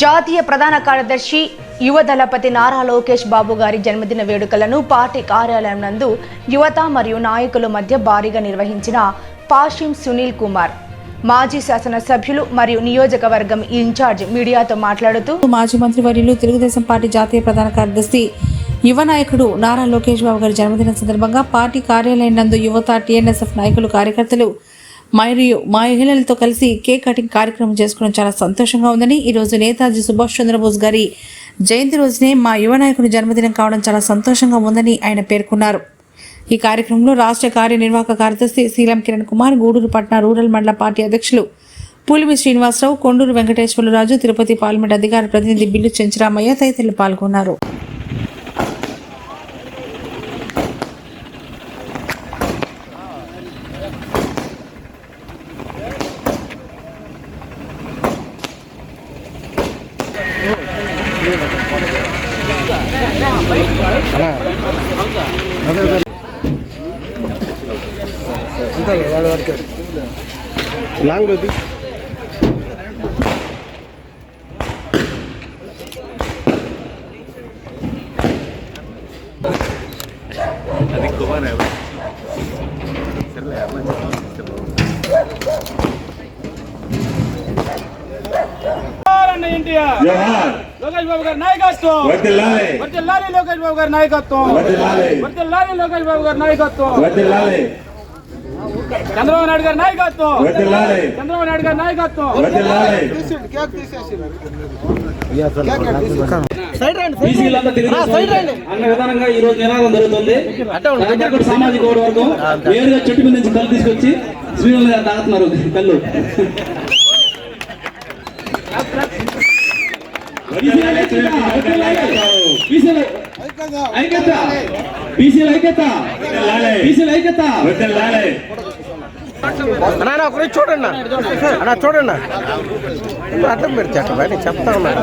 జాతీయ ప్రధాన కార్యదర్శి యువ దళపతి నారా లోకేష్ బాబు గారి జన్మదిన వేడుకలను పార్టీ కార్యాలయం నందు యువత మరియు నాయకుల మధ్య భారీగా నిర్వహించిన పాషిం సునీల్ కుమార్ మాజీ శాసనసభ్యులు మరియు నియోజకవర్గం ఇన్ఛార్జ్ మీడియాతో మాట్లాడుతూ మాజీ మంత్రి వర్యులు తెలుగుదేశం పార్టీ జాతీయ ప్రధాన కార్యదర్శి యువ నాయకుడు నారా లోకేష్ బాబు గారి జన్మదిన సందర్భంగా పార్టీ కార్యాలయం నందు యువత టీఎన్ఎస్ఎఫ్ నాయకులు కార్యకర్తలు మరియు మా మహిళలతో కలిసి కేక్ కటింగ్ కార్యక్రమం చేసుకోవడం చాలా సంతోషంగా ఉందని ఈరోజు నేతాజీ సుభాష్ చంద్రబోస్ గారి జయంతి రోజునే మా యువ నాయకుని జన్మదినం కావడం చాలా సంతోషంగా ఉందని ఆయన పేర్కొన్నారు. ఈ కార్యక్రమంలో రాష్ట్ర కార్యనిర్వాహక కార్యదర్శి శీలం కిరణ్ కుమార్ గూడూరు పట్న రూరల్ మండల పార్టీ అధ్యక్షులు పూలిమి శ్రీనివాసరావు కొండూరు వెంకటేశ్వరరాజు తిరుపతి పార్లమెంట్ అధికార ప్రతినిధి బిల్లు చెంచరామయ్య తదితరులు పాల్గొన్నారు. లాంగ్ వద్దు అన్న ఎన్టీఆర్. లోకేష్ బాబు గారి నాయకత్వం. వర్దిల్లాలి లోకేష్ బాబు గారి నాయకత్వం. వర్దిల్లాలి లోకేష్ బాబు గారి నాయకత్వం. చంద్రబాబు నాయుడు గారి నాయకత్వం. చంద్రబాబు నాయుడు గారి నాయకత్వం. అన్న విధానంగా ఈ రోజు నినాదం జరుగుతుంది సామాజిక వర్గం వరకు నేరుగా చెట్టు మీద నుంచి కళ్ళు తీసుకొచ్చి గారు తాగుతున్నారు. కళ్ళు. ఐక్యత, బీసీల ఐక్యత. బీసీల ఐక్యత అన్నా ఒకరి చూడండి చూడండి అడ్డం పెడితే అట్లా చెప్తా ఉన్నాను